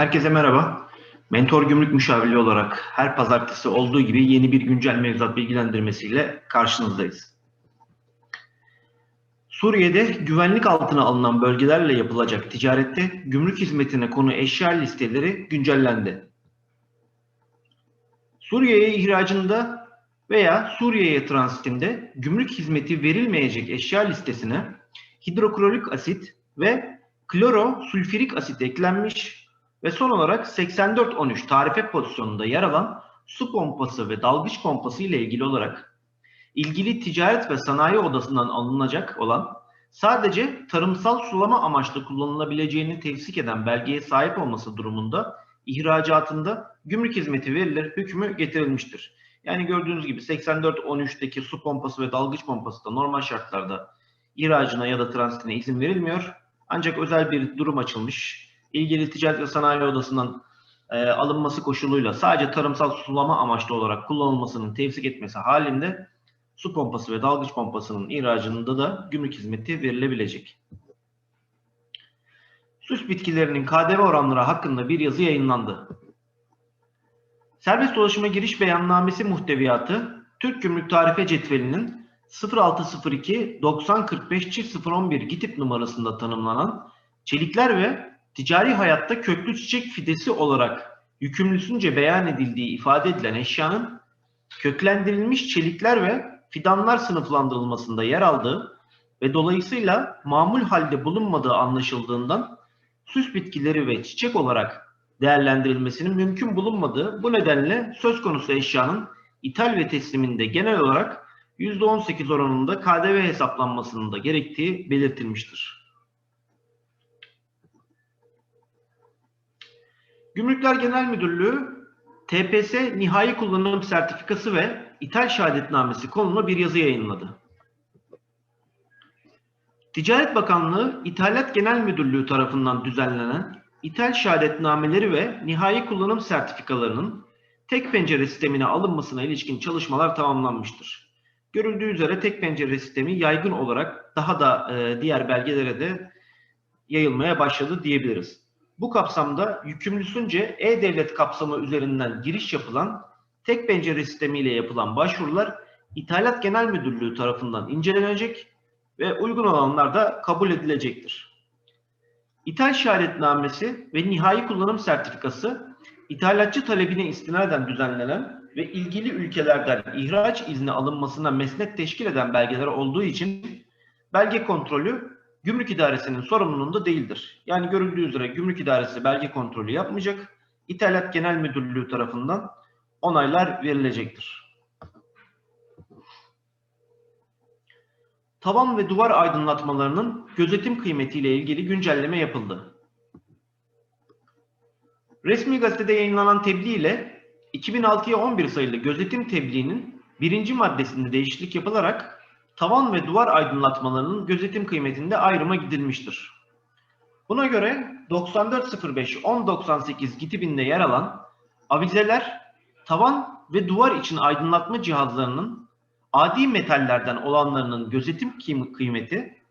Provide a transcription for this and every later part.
Herkese merhaba. Mentor Gümrük Müşavirliği olarak her pazartesi olduğu gibi yeni bir güncel mevzuat bilgilendirmesiyle karşınızdayız. Suriye'de güvenlik altına alınan bölgelerle yapılacak ticarette gümrük hizmetine konu eşya listeleri güncellendi. Suriye'ye ihracında veya Suriye'ye transitinde gümrük hizmeti verilmeyecek eşya listesine hidroklorik asit ve klorosülfürik asit eklenmiş ve son olarak 8413 tarife pozisyonunda yer alan su pompası ve dalgıç pompası ile ilgili olarak ilgili ticaret ve sanayi odasından alınacak olan sadece tarımsal sulama amaçlı kullanılabileceğini tevsik eden belgeye sahip olması durumunda ihracatında gümrük hizmeti verilir hükmü getirilmiştir. Yani gördüğünüz gibi 8413'teki su pompası ve dalgıç pompası da normal şartlarda ihracına ya da transitine izin verilmiyor. Ancak özel bir durum açılmış. İlgili Ticaret ve Sanayi Odası'ndan e, alınması koşuluyla sadece tarımsal sulama amaçlı olarak kullanılmasının tevsik etmesi halinde su pompası ve dalgıç pompasının ihracında da gümrük hizmeti verilebilecek. Süs bitkilerinin KDV oranları hakkında bir yazı yayınlandı. Serbest dolaşıma giriş beyannamesi muhteviyatı Türk Gümrük Tarife Cetveli'nin 0602 90 45 çift 011 GİTİP numarasında tanımlanan çelikler ve ticari hayatta köklü çiçek fidesi olarak yükümlüsünce beyan edildiği ifade edilen eşyanın köklendirilmiş çelikler ve fidanlar sınıflandırılmasında yer aldığı ve dolayısıyla mamul halde bulunmadığı anlaşıldığından süs bitkileri ve çiçek olarak değerlendirilmesinin mümkün bulunmadığı bu nedenle söz konusu eşyanın ithal ve tesliminde genel olarak %18 oranında KDV hesaplanmasının da gerektiği belirtilmiştir. Gümrükler Genel Müdürlüğü TPS nihai kullanım sertifikası ve ithal şehadetnamesi konulu bir yazı yayınladı. Ticaret Bakanlığı İthalat Genel Müdürlüğü tarafından düzenlenen ithal şehadetnameleri ve nihai kullanım sertifikalarının tek pencere sistemine alınmasına ilişkin çalışmalar tamamlanmıştır. Görüldüğü üzere tek pencere sistemi yaygın olarak daha da e, diğer belgelere de yayılmaya başladı diyebiliriz. Bu kapsamda yükümlüsünce e-devlet kapsamı üzerinden giriş yapılan tek pencere sistemiyle yapılan başvurular İthalat Genel Müdürlüğü tarafından incelenecek ve uygun olanlar da kabul edilecektir. İthal şehadetnamesi ve nihai kullanım sertifikası ithalatçı talebine istinaden düzenlenen ve ilgili ülkelerden ihraç izni alınmasına mesnet teşkil eden belgeler olduğu için belge kontrolü Gümrük İdaresi'nin sorumluluğunda değildir. Yani görüldüğü üzere Gümrük İdaresi belge kontrolü yapmayacak. İthalat Genel Müdürlüğü tarafından onaylar verilecektir. Tavan ve duvar aydınlatmalarının gözetim kıymetiyle ilgili güncelleme yapıldı. Resmi gazetede yayınlanan tebliğ ile 2006'ya 11 sayılı gözetim tebliğinin birinci maddesinde değişiklik yapılarak tavan ve duvar aydınlatmalarının gözetim kıymetinde ayrıma gidilmiştir. Buna göre 9405-1098 gitibinde yer alan avizeler, tavan ve duvar için aydınlatma cihazlarının adi metallerden olanlarının gözetim kıymeti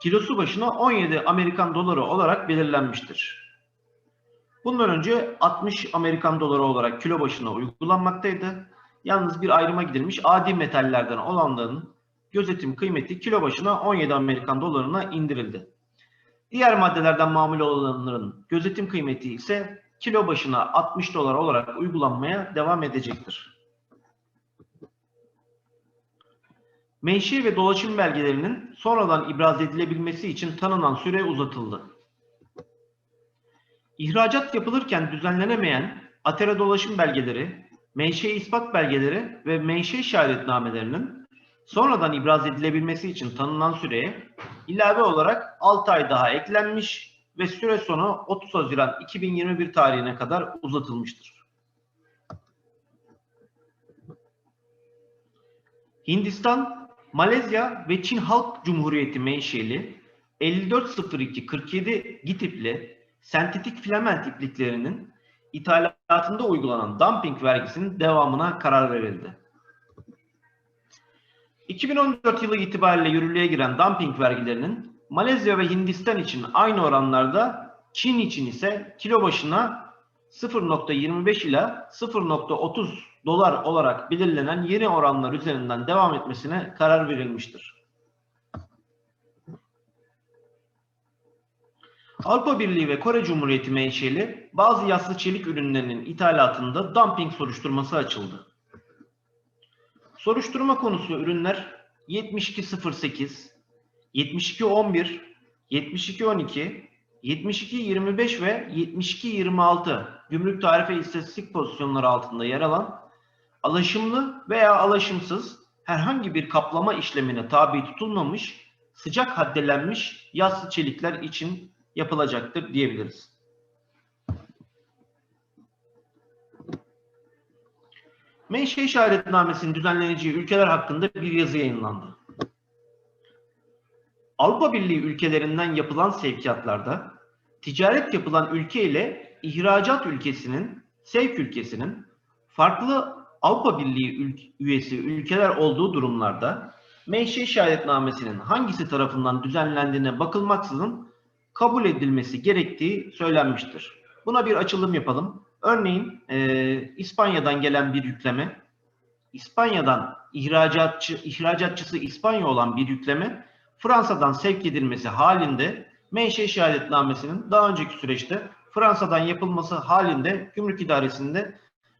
kilosu başına 17 Amerikan doları olarak belirlenmiştir. Bundan önce 60 Amerikan doları olarak kilo başına uygulanmaktaydı. Yalnız bir ayrıma gidilmiş adi metallerden olanların gözetim kıymeti kilo başına 17 Amerikan dolarına indirildi. Diğer maddelerden mamul olanların gözetim kıymeti ise kilo başına 60 dolar olarak uygulanmaya devam edecektir. Menşe ve dolaşım belgelerinin sonradan ibraz edilebilmesi için tanınan süre uzatıldı. İhracat yapılırken düzenlenemeyen atera dolaşım belgeleri, menşe ispat belgeleri ve menşe işaretnamelerinin sonradan ibraz edilebilmesi için tanınan süreye ilave olarak 6 ay daha eklenmiş ve süre sonu 30 Haziran 2021 tarihine kadar uzatılmıştır. Hindistan, Malezya ve Çin Halk Cumhuriyeti menşeli 5402-47 GİTİP'li sentetik filament ipliklerinin ithalatında uygulanan dumping vergisinin devamına karar verildi. 2014 yılı itibariyle yürürlüğe giren dumping vergilerinin Malezya ve Hindistan için aynı oranlarda Çin için ise kilo başına 0.25 ila 0.30 dolar olarak belirlenen yeni oranlar üzerinden devam etmesine karar verilmiştir. Avrupa Birliği ve Kore Cumhuriyeti menşeli bazı yassı çelik ürünlerinin ithalatında dumping soruşturması açıldı. Soruşturma konusu ürünler 7208, 7211, 7212, 7225 ve 7226 gümrük tarife istatistik pozisyonları altında yer alan alaşımlı veya alaşımsız herhangi bir kaplama işlemine tabi tutulmamış sıcak haddelenmiş yassı çelikler için yapılacaktır diyebiliriz. Menşe işaretnamesinin düzenleneceği ülkeler hakkında bir yazı yayınlandı. Avrupa Birliği ülkelerinden yapılan sevkiyatlarda ticaret yapılan ülke ile ihracat ülkesinin, sevk ülkesinin farklı Avrupa Birliği üyesi ülkeler olduğu durumlarda menşe işaretnamesinin hangisi tarafından düzenlendiğine bakılmaksızın kabul edilmesi gerektiği söylenmiştir. Buna bir açılım yapalım. Örneğin e, İspanya'dan gelen bir yükleme, İspanya'dan ihracatçı, ihracatçısı İspanya olan bir yükleme Fransa'dan sevk edilmesi halinde menşe işaretnamesinin daha önceki süreçte Fransa'dan yapılması halinde gümrük idaresinde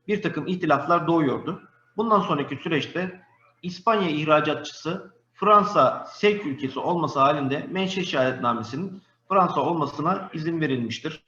bir takım ihtilaflar doğuyordu. Bundan sonraki süreçte İspanya ihracatçısı Fransa sevk ülkesi olması halinde menşe işaretnamesinin Fransa olmasına izin verilmiştir.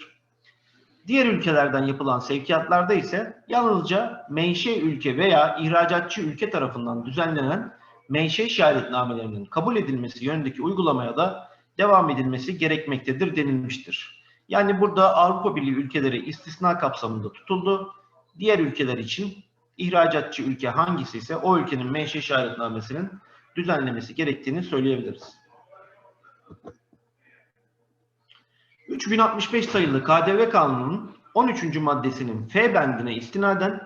Diğer ülkelerden yapılan sevkiyatlarda ise yalnızca menşe ülke veya ihracatçı ülke tarafından düzenlenen menşe işaretnamelerinin kabul edilmesi yönündeki uygulamaya da devam edilmesi gerekmektedir denilmiştir. Yani burada Avrupa Birliği ülkeleri istisna kapsamında tutuldu. Diğer ülkeler için ihracatçı ülke hangisi ise o ülkenin menşe işaretnamesinin düzenlemesi gerektiğini söyleyebiliriz. 3065 sayılı KDV Kanunu'nun 13. maddesinin F bendine istinaden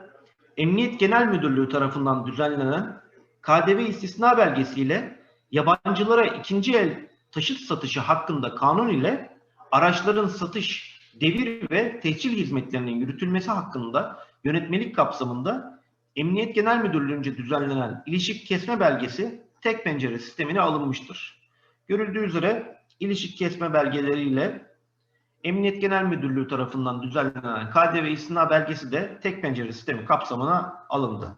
Emniyet Genel Müdürlüğü tarafından düzenlenen KDV istisna belgesiyle yabancılara ikinci el taşıt satışı hakkında kanun ile araçların satış, devir ve tehcil hizmetlerinin yürütülmesi hakkında yönetmelik kapsamında Emniyet Genel Müdürlüğü'nce düzenlenen ilişik kesme belgesi tek pencere sistemine alınmıştır. Görüldüğü üzere ilişik kesme belgeleriyle Emniyet Genel Müdürlüğü tarafından düzenlenen KDV istina belgesi de tek pencere sistemi kapsamına alındı.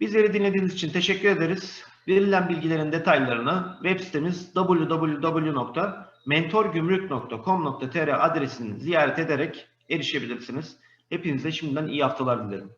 Bizleri dinlediğiniz için teşekkür ederiz. Verilen bilgilerin detaylarını web sitemiz www.mentorgümrük.com.tr adresini ziyaret ederek erişebilirsiniz. Hepinize şimdiden iyi haftalar dilerim.